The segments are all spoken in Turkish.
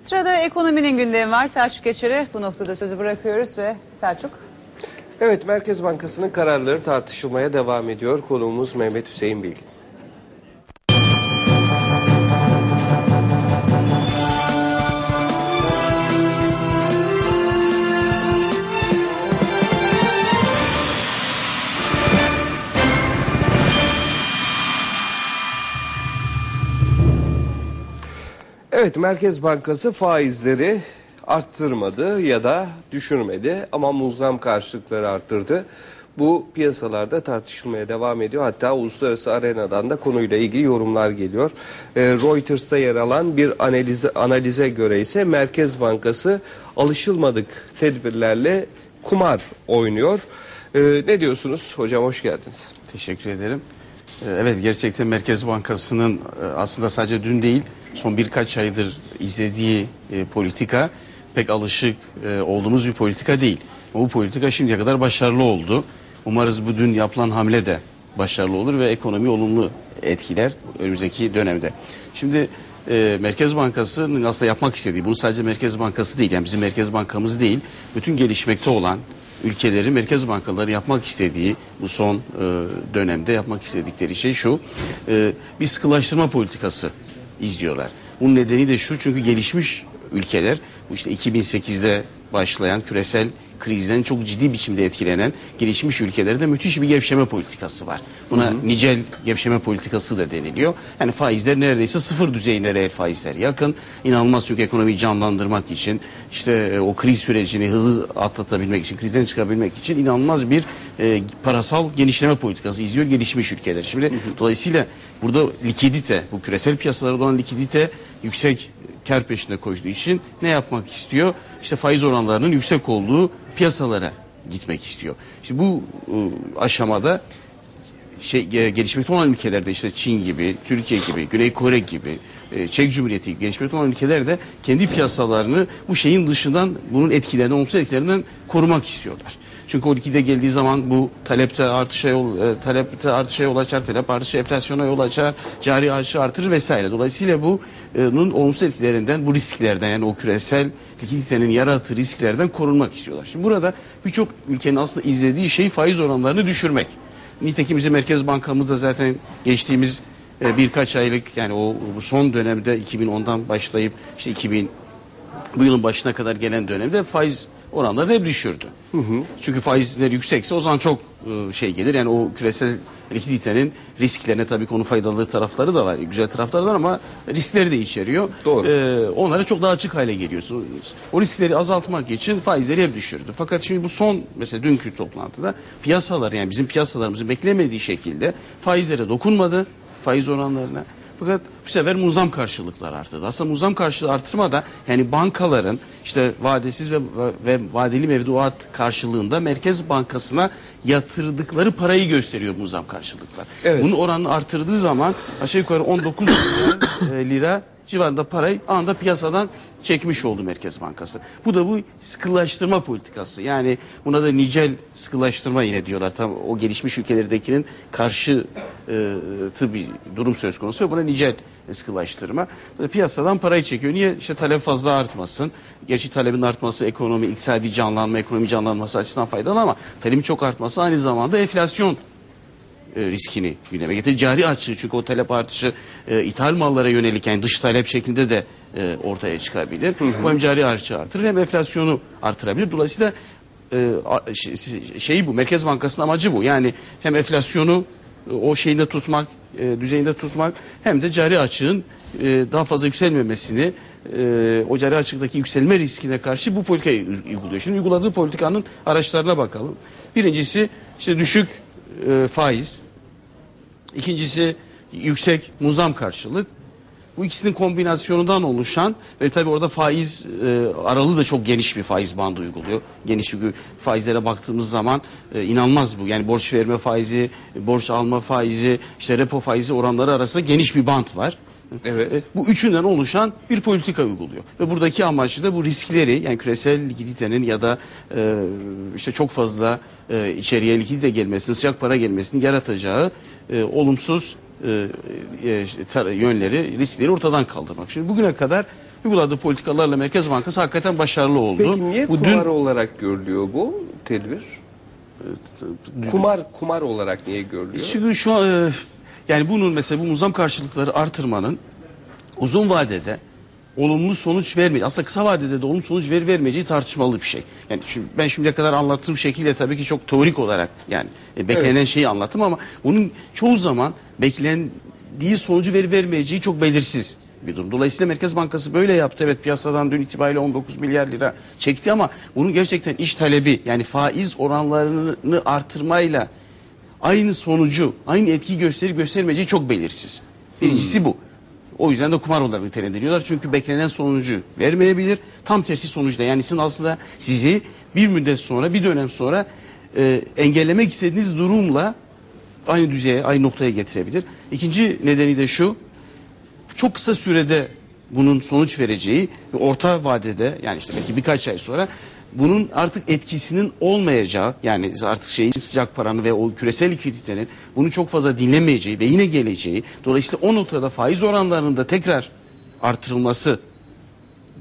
Sırada ekonominin gündemi var. Selçuk Geçer'e bu noktada sözü bırakıyoruz ve Selçuk. Evet, Merkez Bankası'nın kararları tartışılmaya devam ediyor. Konuğumuz Mehmet Hüseyin Bilgin. Evet, Merkez Bankası faizleri arttırmadı ya da düşürmedi ama muzlam karşılıkları arttırdı. Bu piyasalarda tartışılmaya devam ediyor. Hatta uluslararası arenadan da konuyla ilgili yorumlar geliyor. Ee, Reuters'ta yer alan bir analize, analize göre ise Merkez Bankası alışılmadık tedbirlerle kumar oynuyor. Ee, ne diyorsunuz? Hocam hoş geldiniz. Teşekkür ederim. Ee, Evet gerçekten Merkez Bankası'nın e, aslında sadece dün değil son birkaç aydır izlediği e, politika pek alışık e, olduğumuz bir politika değil. Bu politika şimdiye kadar başarılı oldu. Umarız bu dün yapılan hamle de başarılı olur ve ekonomi olumlu etkiler önümüzdeki dönemde. Şimdi e, Merkez Bankası'nın aslında yapmak istediği, bunu sadece Merkez Bankası değil, yani bizim Merkez Bankamız değil, bütün gelişmekte olan ülkelerin merkez bankaları yapmak istediği bu son e, dönemde yapmak istedikleri şey şu e, bir sıkılaştırma politikası izliyorlar. Bunun nedeni de şu çünkü gelişmiş ülkeler bu işte 2008'de başlayan küresel krizden çok ciddi biçimde etkilenen gelişmiş ülkelerde müthiş bir gevşeme politikası var. Buna nicel gevşeme politikası da deniliyor. Yani faizler neredeyse sıfır düzeyine reel faizler yakın. İnanılmaz çünkü ekonomiyi canlandırmak için işte e, o kriz sürecini hızlı atlatabilmek için, krizden çıkabilmek için inanılmaz bir e, parasal genişleme politikası izliyor gelişmiş ülkeler. Şimdi dolayısıyla burada likidite, bu küresel piyasalarda olan likidite yüksek kar peşinde koştuğu için ne yapmak istiyor? İşte faiz oranlarının yüksek olduğu piyasalara gitmek istiyor. Şimdi bu e, aşamada şey gelişmekte olan ülkelerde işte Çin gibi, Türkiye gibi, Güney Kore gibi, e, Çek Cumhuriyeti gibi gelişmekte olan ülkelerde kendi piyasalarını bu şeyin dışından bunun etkilerinden, olumsuz etkilerinden korumak istiyorlar. Çünkü o likide geldiği zaman bu talepte artışa yol e, talepte artışa yol açar, talep artışı enflasyona yol açar, cari açı artırır vesaire. Dolayısıyla bu e, bunun olumsuz etkilerinden, bu risklerden yani o küresel likiditenin yarattığı risklerden korunmak istiyorlar. Şimdi burada birçok ülkenin aslında izlediği şey faiz oranlarını düşürmek. Nitekim bizim Merkez Bankamız da zaten geçtiğimiz e, birkaç aylık yani o son dönemde 2010'dan başlayıp işte 2000 bu yılın başına kadar gelen dönemde faiz oranları hep düşürdü. Çünkü faizler yüksekse o zaman çok e, şey gelir. Yani o küresel likiditenin risklerine tabii konu faydalı tarafları da var. Güzel tarafları da var ama riskleri de içeriyor. Doğru. E, onlara çok daha açık hale geliyorsunuz. O riskleri azaltmak için faizleri hep düşürdü. Fakat şimdi bu son mesela dünkü toplantıda piyasalar yani bizim piyasalarımızın beklemediği şekilde faizlere dokunmadı. Faiz oranlarına. Fakat bu sefer muzam karşılıklar arttı. Aslında muzam karşılığı artırmada yani bankaların işte vadesiz ve, ve vadeli mevduat karşılığında Merkez Bankası'na yatırdıkları parayı gösteriyor muzam karşılıklar. Evet. Bunun oranını artırdığı zaman aşağı yukarı 19 milyar e, lira civarında parayı anda piyasadan çekmiş oldu Merkez Bankası. Bu da bu sıkılaştırma politikası. Yani buna da nicel sıkılaştırma yine diyorlar. Tam o gelişmiş ülkelerdekinin karşı e, bir durum söz konusu buna nicel sıkılaştırma. Piyasadan parayı çekiyor. Niye? İşte talep fazla artmasın. Gerçi talebin artması ekonomi, iktisadi canlanma, ekonomi canlanması açısından faydalı ama talebin çok artması aynı zamanda enflasyon e, riskini gündeme getirir. Cari açığı çünkü o talep artışı e, ithal mallara yönelik yani dış talep şeklinde de e, ortaya çıkabilir. Bu hem cari açığı artırır hem enflasyonu artırabilir. Dolayısıyla e, şey, şeyi bu Merkez Bankası'nın amacı bu. Yani hem enflasyonu e, o şeyinde tutmak, e, düzeyinde tutmak hem de cari açığın e, daha fazla yükselmemesini e, o cari açıktaki yükselme riskine karşı bu politikayı uyguluyor. Şimdi uyguladığı politikanın araçlarına bakalım. Birincisi işte düşük e, faiz. İkincisi yüksek muzam karşılık. Bu ikisinin kombinasyonundan oluşan ve tabii orada faiz e, aralığı da çok geniş bir faiz bandı uyguluyor. Geniş çünkü faizlere baktığımız zaman e, inanılmaz bu. Yani borç verme faizi, borç alma faizi, işte repo faizi oranları arasında geniş bir bant var. Evet. E, Bu üçünden oluşan bir politika uyguluyor. Ve buradaki amacı da bu riskleri yani küresel likiditenin ya da e, işte çok fazla e, içeriye likidite gelmesini, sıcak para gelmesini yaratacağı e, olumsuz e, e, yönleri, riskleri ortadan kaldırmak. Şimdi bugüne kadar uyguladığı politikalarla Merkez Bankası hakikaten başarılı oldu. Peki niye Bu kumar olarak görülüyor bu tedbir? Kumar kumar olarak niye görülüyor? Çünkü şu an e, yani bunun mesela bu muzam karşılıkları artırmanın uzun vadede olumlu sonuç vermeyeceği aslında kısa vadede de olumlu sonuç ver vermeyeceği tartışmalı bir şey. Yani şimdi, ben şimdiye kadar anlattığım şekilde tabii ki çok teorik olarak yani e, beklenen şeyi anlattım ama bunun çoğu zaman beklendiği sonucu ver vermeyeceği çok belirsiz bir durum. Dolayısıyla Merkez Bankası böyle yaptı. Evet piyasadan dün itibariyle 19 milyar lira çekti ama bunun gerçekten iş talebi yani faiz oranlarını artırmayla aynı sonucu, aynı etki gösterip göstermeyeceği çok belirsiz. Birincisi bu. O yüzden de kumar olarak nitelendiriyorlar. Çünkü beklenen sonucu vermeyebilir. Tam tersi sonuçta. Yani sizin aslında sizi bir müddet sonra, bir dönem sonra e, engellemek istediğiniz durumla aynı düzeye, aynı noktaya getirebilir. İkinci nedeni de şu. Çok kısa sürede bunun sonuç vereceği ve orta vadede yani işte belki birkaç ay sonra bunun artık etkisinin olmayacağı yani artık şeyin sıcak paranın ve o küresel likiditenin bunu çok fazla dinlemeyeceği ve yine geleceği dolayısıyla o noktada faiz oranlarının da tekrar artırılması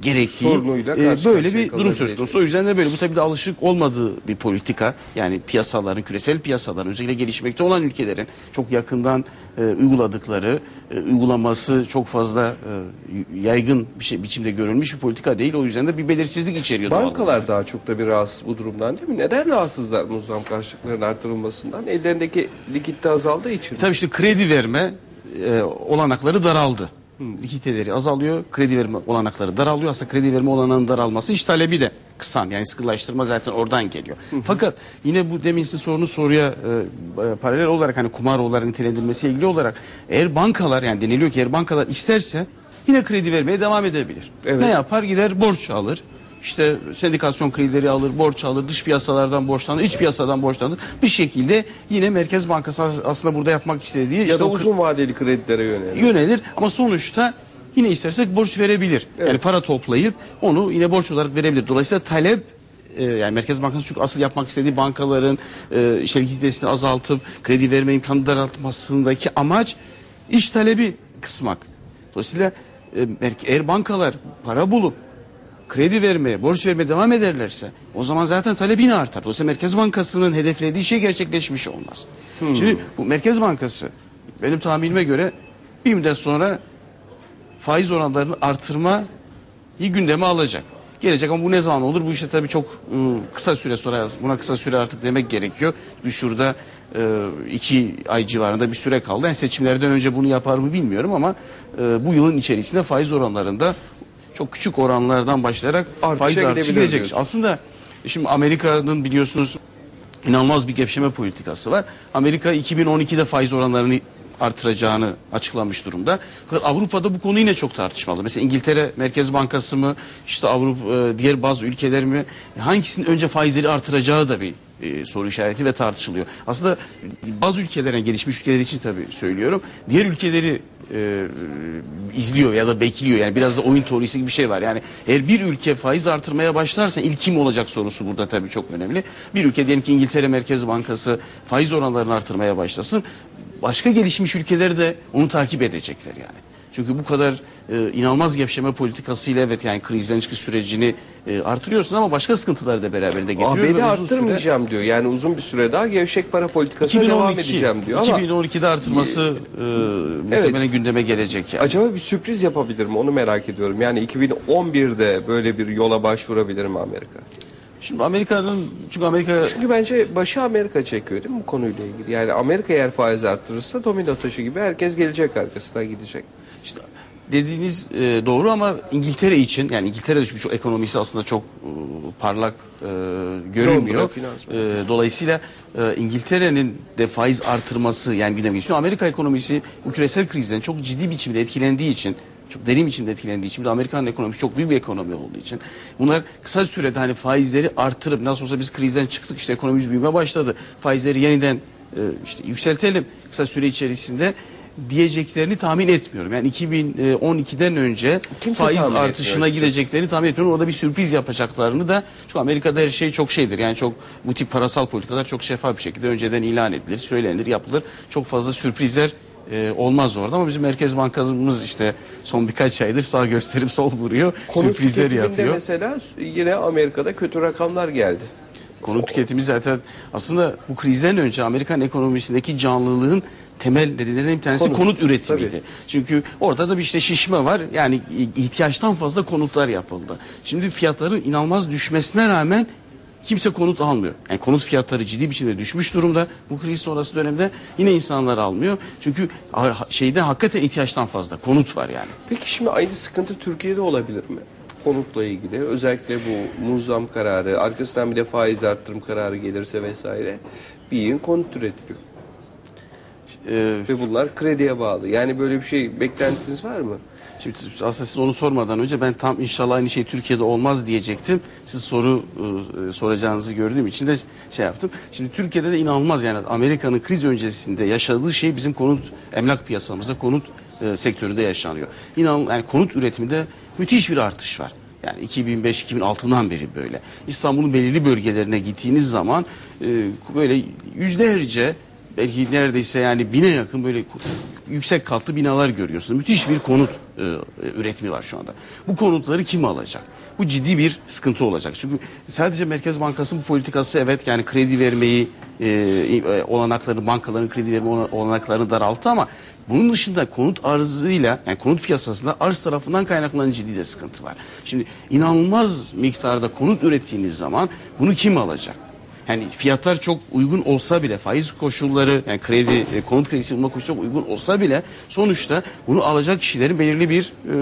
gerektiği Sorunuyla e, böyle bir durum söz konusu. O yüzden de böyle bu tabii de alışık olmadığı bir politika. Yani piyasaların, küresel piyasaların özellikle gelişmekte olan ülkelerin çok yakından e, uyguladıkları, e, uygulaması çok fazla e, yaygın bir şey biçimde görülmüş bir politika değil. O yüzden de bir belirsizlik içeriyor. doğal. Bankalar daha çok da bir rahatsız bu durumdan değil mi? Neden rahatsızlar muzam karşılıklarının artırılmasından? Ellerindeki likitte azaldığı için. Tabii işte kredi verme e, olanakları daraldı. Likiditeleri azalıyor, kredi verme olanakları daralıyor. Aslında kredi verme olanağının daralması iş talebi de kısan. Yani sıkılaştırma zaten oradan geliyor. Fakat yine bu demin sizin sorunuz soruya e, e, paralel olarak hani kumar olarak nitelendirilmesiyle ilgili olarak eğer bankalar yani deniliyor ki eğer bankalar isterse yine kredi vermeye devam edebilir. Evet. Ne yapar? Gider borç alır. İşte sendikasyon kredileri alır, borç alır, dış piyasalardan borçlanır, iç piyasadan borçlanır. Bir şekilde yine Merkez Bankası as- aslında burada yapmak istediği ya işte da uzun vadeli kredilere yönelik. yönelir ama sonuçta yine istersek borç verebilir. Yani para toplayıp onu yine borç olarak verebilir. Dolayısıyla talep e, yani Merkez Bankası çünkü asıl yapmak istediği bankaların e, işte likiditesini azaltıp kredi verme imkanı daraltmasındaki amaç iş talebi kısmak. Dolayısıyla e, eğer bankalar para bulup kredi vermeye, borç vermeye devam ederlerse o zaman zaten talep yine artar. Dolayısıyla Merkez Bankası'nın hedeflediği şey gerçekleşmiş olmaz. Şimdi bu Merkez Bankası benim tahminime göre bir müddet sonra faiz oranlarını artırma gündeme alacak. Gelecek ama bu ne zaman olur? Bu işte tabii çok ıı, kısa süre sonra buna kısa süre artık demek gerekiyor. Şurada ıı, iki ay civarında bir süre kaldı. Yani seçimlerden önce bunu yapar mı bilmiyorum ama ıı, bu yılın içerisinde faiz oranlarında çok küçük oranlardan başlayarak Artışa faiz artışı gelecek. diyorsun. Aslında şimdi Amerika'nın biliyorsunuz inanılmaz bir gevşeme politikası var. Amerika 2012'de faiz oranlarını artıracağını açıklamış durumda. Fakat Avrupa'da bu konu yine çok tartışmalı. Mesela İngiltere Merkez Bankası mı, işte Avrupa e, diğer bazı ülkeler mi hangisinin önce faizleri artıracağı da bir e, soru işareti ve tartışılıyor. Aslında bazı ülkelerin gelişmiş ülkeler için tabii söylüyorum. Diğer ülkeleri e, izliyor ya da bekliyor. Yani biraz da oyun teorisi gibi bir şey var. Yani eğer bir ülke faiz artırmaya başlarsa ilk kim olacak sorusu burada tabii çok önemli. Bir ülke diyelim ki İngiltere Merkez Bankası faiz oranlarını artırmaya başlasın. Başka gelişmiş ülkeler de onu takip edecekler yani. Çünkü bu kadar e, inanılmaz gevşeme politikasıyla evet yani krizden çıkış sürecini e, artırıyorsun ama başka sıkıntıları da beraberinde getiriyor. ABD ve uzun süre- arttırmayacağım diyor. Yani uzun bir süre daha gevşek para politikasına devam 2012, edeceğim diyor ama 2012'de artırması e, muhtemelen gündeme gelecek yani. acaba bir sürpriz yapabilir mi? Onu merak ediyorum. Yani 2011'de böyle bir yola başvurabilir mi Amerika? Şimdi Amerika'nın çünkü Amerika Çünkü bence başı Amerika çekiyor değil mi bu konuyla ilgili? Yani Amerika eğer faiz arttırırsa domino taşı gibi herkes gelecek arkasından gidecek. İşte dediğiniz e, doğru ama İngiltere için yani İngiltere'de çünkü çok ekonomisi aslında çok e, parlak e, görünmüyor. Londra, E, dolayısıyla e, İngiltere'nin de faiz artırması yani gündeme geçiyor. Amerika ekonomisi bu küresel krizden çok ciddi biçimde etkilendiği için çok derin biçimde etkilendiği için bir de Amerikan ekonomisi çok büyük bir ekonomi olduğu için bunlar kısa sürede hani faizleri artırıp nasıl olsa biz krizden çıktık işte ekonomimiz büyümeye başladı faizleri yeniden e, işte yükseltelim kısa süre içerisinde diyeceklerini tahmin etmiyorum. Yani 2012'den önce Kimse faiz tahmin etmiyor artışına açıkçası. gideceklerini tahmin etmiyorum. Orada bir sürpriz yapacaklarını da çünkü Amerika'da her şey çok şeydir. Yani çok bu tip parasal politikalar çok şeffaf bir şekilde önceden ilan edilir, söylenir, yapılır. Çok fazla sürprizler e, olmaz orada ama bizim Merkez Bankamız işte son birkaç aydır sağ gösterip sol vuruyor. Konut sürprizler yapıyor. mesela yine Amerika'da kötü rakamlar geldi. Konut tüketimi zaten aslında bu krizden önce Amerikan ekonomisindeki canlılığın temel nedenlerinden bir tanesi Konut. konut, üretimiydi. Tabii. Çünkü orada da bir işte şişme var. Yani ihtiyaçtan fazla konutlar yapıldı. Şimdi fiyatların inanılmaz düşmesine rağmen kimse konut almıyor. Yani konut fiyatları ciddi biçimde düşmüş durumda. Bu kriz sonrası dönemde yine insanlar almıyor. Çünkü şeyde hakikaten ihtiyaçtan fazla konut var yani. Peki şimdi aynı sıkıntı Türkiye'de olabilir mi? Konutla ilgili özellikle bu muzam kararı, arkasından bir de faiz arttırım kararı gelirse vesaire bir yığın konut üretiliyor. Ee, Ve bunlar krediye bağlı. Yani böyle bir şey beklentiniz var mı? Şimdi aslında siz onu sormadan önce ben tam inşallah aynı şey Türkiye'de olmaz diyecektim. Siz soru e, soracağınızı gördüğüm için de şey yaptım. Şimdi Türkiye'de de inanılmaz yani Amerika'nın kriz öncesinde yaşadığı şey bizim konut emlak piyasamızda konut e, sektöründe yaşanıyor. İnan yani konut üretiminde müthiş bir artış var. Yani 2005-2006'dan beri böyle. İstanbul'un belirli bölgelerine gittiğiniz zaman e, böyle yüzlerce belki neredeyse yani bine yakın böyle yüksek katlı binalar görüyorsunuz. Müthiş bir konut e, üretimi var şu anda. Bu konutları kim alacak? Bu ciddi bir sıkıntı olacak. Çünkü sadece Merkez Bankası bu politikası evet yani kredi vermeyi e, e, olanaklarını bankaların kredi verme olanaklarını daralttı ama bunun dışında konut arzıyla yani konut piyasasında arz tarafından kaynaklanan ciddi de sıkıntı var. Şimdi inanılmaz miktarda konut ürettiğiniz zaman bunu kim alacak? Yani fiyatlar çok uygun olsa bile faiz koşulları yani kredi e, konut kredisi bulma koşulları çok uygun olsa bile sonuçta bunu alacak kişilerin belirli bir e,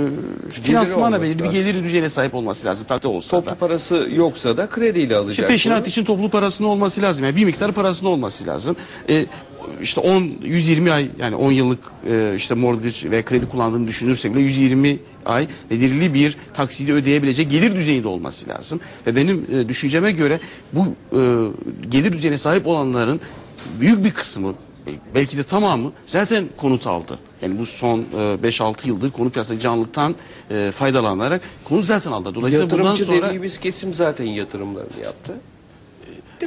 finansmana belirli bir gelir düzeyine sahip olması lazım. Takdir olsa Toplu da. parası yoksa da krediyle alacak. İşte peşinat bunu. için toplu parasının olması lazım. Yani bir miktar parasının olması lazım. E, işte 10 120 ay yani 10 yıllık e, işte mortgage ve kredi kullandığını düşünürsek bile 120 ay belirli bir taksidi ödeyebilecek gelir düzeyinde olması lazım. Ve benim e, düşünceme göre bu e, gelir düzeyine sahip olanların büyük bir kısmı e, belki de tamamı zaten konut aldı. Yani bu son e, 5-6 yıldır konut piyasasındaki canlılıktan e, faydalanarak konut zaten aldı. Dolayısıyla bundan Yatırımcı sonra dediğimiz kesim zaten yatırımlarını yaptı.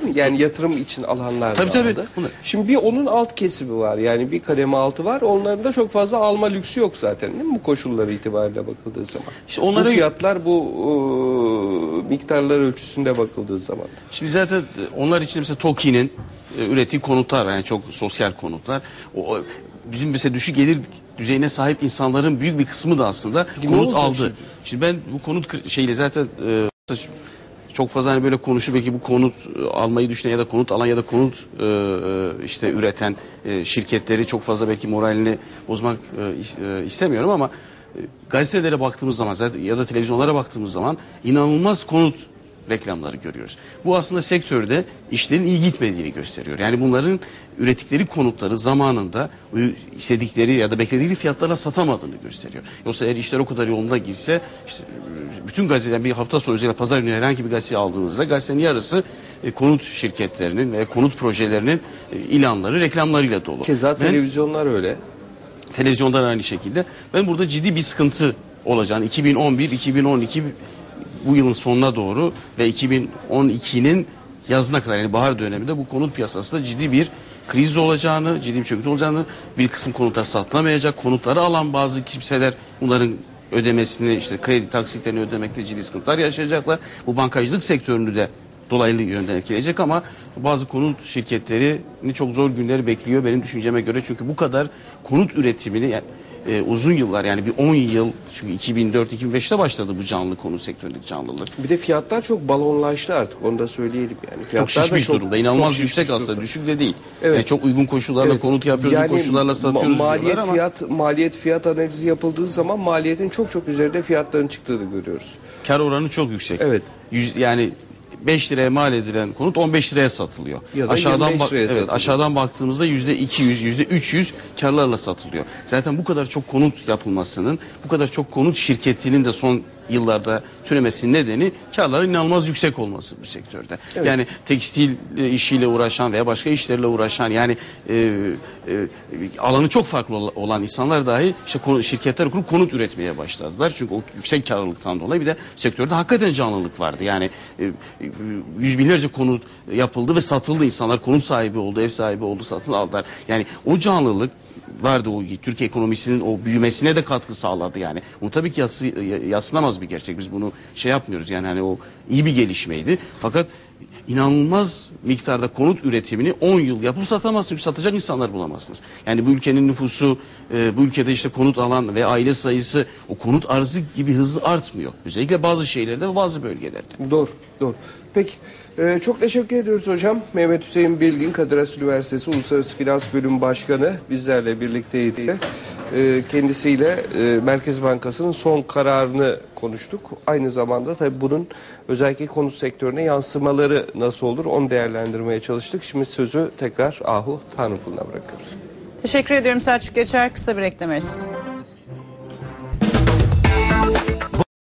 Değil mi? Yani yatırım için alanlar Tabii, tabii. aldı. Bunlar- Şimdi bir onun alt kesimi var. Yani bir kademe altı var. Onların da çok fazla alma lüksü yok zaten değil mi? Bu koşulları itibariyle bakıldığı zaman. İşte onlara- Bu fiyatlar bu e, miktarlar ölçüsünde bakıldığı zaman. Şimdi zaten onlar için mesela TOKİ'nin e, ürettiği konutlar yani çok sosyal konutlar. O, bizim mesela düşük gelir düzeyine sahip insanların büyük bir kısmı da aslında ne konut aldı. şimdi? Şimdi? ben bu konut şeyle zaten e, çok fazla hani böyle konuşup belki bu konut e, almayı düşünen ya da konut alan ya da konut e, e, işte üreten e, şirketleri çok fazla belki moralini bozmak e, e, istemiyorum ama gazetelere baktığımız zaman ya da televizyonlara baktığımız zaman inanılmaz konut reklamları görüyoruz. Bu aslında sektörde işlerin iyi gitmediğini gösteriyor. Yani bunların ürettikleri konutları zamanında istedikleri ya da beklediği fiyatlara satamadığını gösteriyor. Yoksa eğer işler o kadar yolunda gitse işte e, bütün gazeteden bir hafta sonu özellikle pazar günü herhangi bir gazeteyi aldığınızda gazetenin yarısı e, konut şirketlerinin ve konut projelerinin e, ilanları reklamlarıyla dolu. Keza Ben- televizyonlar öyle. televizyondan aynı şekilde. Ben burada ciddi bir sıkıntı olacağını 2011, 2012 bu yılın sonuna doğru ve 2012'nin yazına kadar yani bahar döneminde bu konut piyasasında ciddi bir kriz olacağını, ciddi bir çöküntü olacağını, bir kısım konutlar satılamayacak, konutları alan bazı kimseler bunların ödemesini işte kredi taksitlerini ödemekte ciddi sıkıntılar yaşayacaklar. Bu bankacılık sektörünü de dolaylı yönden etkileyecek ama bazı konut şirketlerini çok zor günleri bekliyor benim düşünceme göre. Çünkü bu kadar konut üretimini yani, e, uzun yıllar yani bir 10 yıl çünkü 2004-2005'te başladı bu canlı konut sektöründeki canlılık. Bir de fiyatlar çok balonlaştı artık. Onu da söyleyelim yani. Çok Fiyatlar da şişmiş durumda. İnanılmaz çok yüksek aslında. durumda. Düşük de değil. Evet. Yani çok uygun koşullarla Evet. konut yapıyoruz, bu koşullarla ma- satıyoruz maliyet diyorlar ama fiyat maliyet fiyat analizi yapıldığı zaman maliyetin çok çok üzerinde fiyatların çıktığını görüyoruz. kar oranı çok yüksek. Evet. Yüz, yani 5 liraya mal edilen konut 15 liraya satılıyor. Ya da aşağıdan 25 bak liraya evet, satılıyor. aşağıdan baktığımızda yüzde 200, yüzde 300 karlarla satılıyor. Zaten bu kadar çok konut yapılmasının, bu kadar çok konut şirketinin de son yıllarda türemesinin nedeni karların inanılmaz yüksek olması bu sektörde. Yani tekstil e, işiyle uğraşan veya başka işlerle uğraşan yani e, e, alanı çok farklı ol- olan insanlar dahi işte şirketler kurup konut üretmeye başladılar. Çünkü o yüksek karlılıktan dolayı bir de sektörde hakikaten canlılık vardı. Yani e, e, yüz binlerce konut yapıldı ve satıldı. İnsanlar konut sahibi oldu, ev sahibi oldu, satın aldılar. Yani o canlılık vardı o Türkiye ekonomisinin o büyümesine de katkı sağladı yani. Bu tabii ki yası, yaslanamaz bir gerçek. Biz bunu şey yapmıyoruz yani hani o iyi bir gelişmeydi. Fakat inanılmaz miktarda konut üretimini 10 yıl yapıp satamazsınız. Çünkü satacak insanlar bulamazsınız. Yani bu ülkenin nüfusu, e, bu ülkede işte konut alan ve aile sayısı o konut arzı gibi hızlı artmıyor. Özellikle bazı şeylerde ve bazı bölgelerde. Doğru, doğru. Peki, e, çok teşekkür ediyoruz hocam. Mehmet Hüseyin Bilgin, Kadir Has Üniversitesi Uluslararası Finans Bölüm Başkanı bizlerle birlikteydi. E, kendisiyle e, Merkez Bankası'nın son kararını konuştuk. Aynı zamanda tabii bunun özellikle konut sektörüne yansımaları nasıl olur onu değerlendirmeye çalıştık. Şimdi sözü tekrar Ahu Tanrıkul'una bırakıyoruz. Teşekkür ediyorum Selçuk Geçer. Kısa bir reklam arası.